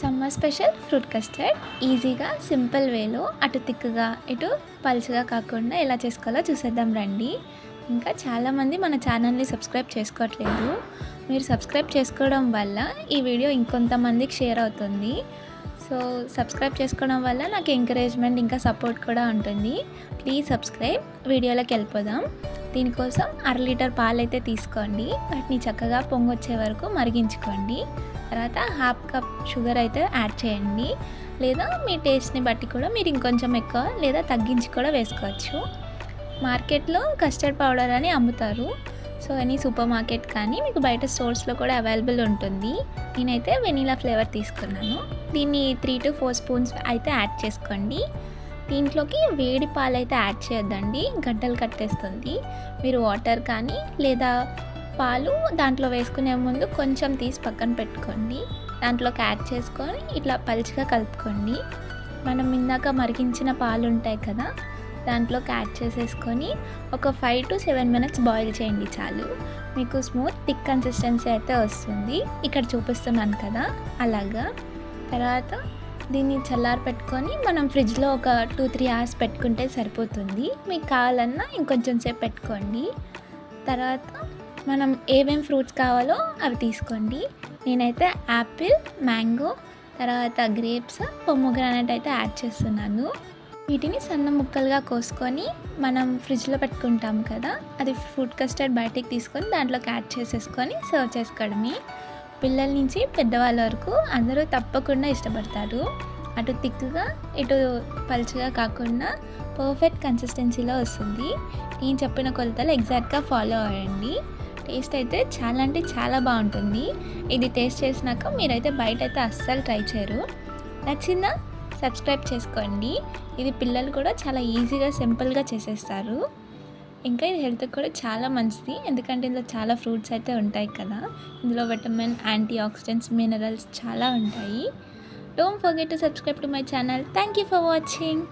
Summer special fruit custard. ఈజీగా simple వేలో అటు తిక్కుగా ఇటు పలుచగా కాకుండా ఎలా చేసుకోవాలో చూసేద్దాం రండి. ఇంకా చాలామంది మన ఛానల్ని సబ్స్క్రైబ్ చేసుకోవట్లేదు. మీరు సబ్స్క్రైబ్ చేసుకోవడం వల్ల ఈ వీడియో ఇంకొంతమందికి షేర్ అవుతుంది. సో సబ్స్క్రైబ్ చేసుకోవడం వల్ల నాకు ఎంకరేజ్మెంట్ ఇంకా సపోర్ట్ కూడా ఉంటుంది. Please subscribe. వీడియోలోకి వెళ్ళిపోదాం. దీనికోసం అర లీటర్ పాలు అయితే తీసుకోండి. వాటిని చక్కగా పొంగొచ్చే వరకు మరిగించుకోండి. తర్వాత హాఫ్ కప్ షుగర్ అయితే యాడ్ చేయండి. లేదా మీ టేస్ట్ని బట్టి కూడా మీరు ఇంకొంచెం ఎక్కువ లేదా తగ్గించి కూడా వేసుకోవచ్చు. మార్కెట్లో కస్టర్డ్ పౌడర్ అని అమ్ముతారు. సో ఎనీ సూపర్ మార్కెట్ కానీ మీకు బయట స్టోర్స్లో కూడా అవైలబుల్ ఉంటుంది. నేనైతే వెనీలా ఫ్లేవర్ తీసుకున్నాను. దీన్ని త్రీ టు ఫోర్ స్పూన్స్ అయితే యాడ్ చేసుకోండి. దీంట్లోకి వేడి పాలైతే యాడ్ చేయొద్దండి. గడ్డలు కట్టేస్తుంది. మీరు వాటర్ కానీ లేదా పాలు దాంట్లో వేసుకునే ముందు కొంచెం తీసి పక్కన పెట్టుకోండి. దాంట్లోకి యాడ్ చేసుకొని ఇట్లా పలుచగా కలుపుకోండి. మనం ఇందాక మరిగించిన పాలు ఉంటాయి కదా దాంట్లోకి యాడ్ చేసేసుకొని ఒక five to seven minutes boil చేయండి చాలు. మీకు స్మూత్ థిక్ కన్సిస్టెన్సీ అయితే వస్తుంది. ఇక్కడ చూపిస్తున్నాను కదా అలాగా. తర్వాత దీన్ని చల్లారి పెట్టుకొని మనం ఫ్రిడ్జ్లో ఒక టూ త్రీ అవర్స్ పెట్టుకుంటే సరిపోతుంది. మీకు కావాలన్నా ఇంకొంచెం సేపు పెట్టుకోండి. తర్వాత మనం ఏమేం ఫ్రూట్స్ కావాలో అవి తీసుకోండి. నేనైతే యాపిల్ మ్యాంగో తర్వాత గ్రేప్స్ పొమ్మగ్రానైట్ అయితే యాడ్ చేస్తున్నాను. వీటిని సన్న ముక్కలుగా కోసుకొని మనం ఫ్రిడ్జ్లో పెట్టుకుంటాం కదా అది ఫ్రూట్ కస్టర్డ్ బయటికి తీసుకొని దాంట్లోకి యాడ్ చేసేసుకొని సర్వ్ చేసుకోవడమే. పిల్లల నుంచి పెద్దవాళ్ళ వరకు అందరూ తప్పకుండా ఇష్టపడతారు. అటు తిక్కుగా ఇటు పలుచగా కాకుండా పర్ఫెక్ట్ కన్సిస్టెన్సీలో వస్తుంది. నేను చెప్పిన కొలతలు ఎగ్జాక్ట్గా ఫాలో అవ్వండి. టేస్ట్ అయితే చాలా అంటే చాలా బాగుంటుంది. ఇది టేస్ట్ చేసినాక మీరైతే బయట అయితే అస్సలు ట్రై చేయరు. నచ్చిందా? సబ్స్క్రైబ్ చేసుకోండి. ఇది పిల్లలు కూడా చాలా ఈజీగా సింపుల్గా చేసేస్తారు. ఇంకా ఇది హెల్త్కి కూడా చాలా మంచిది. ఎందుకంటే ఇందులో చాలా ఫ్రూట్స్ అయితే ఉంటాయి కదా. ఇందులో విటమిన్ యాంటీ ఆక్సిడెంట్స్ మినరల్స్ చాలా ఉంటాయి. Don't forget to subscribe to my channel thank you for watching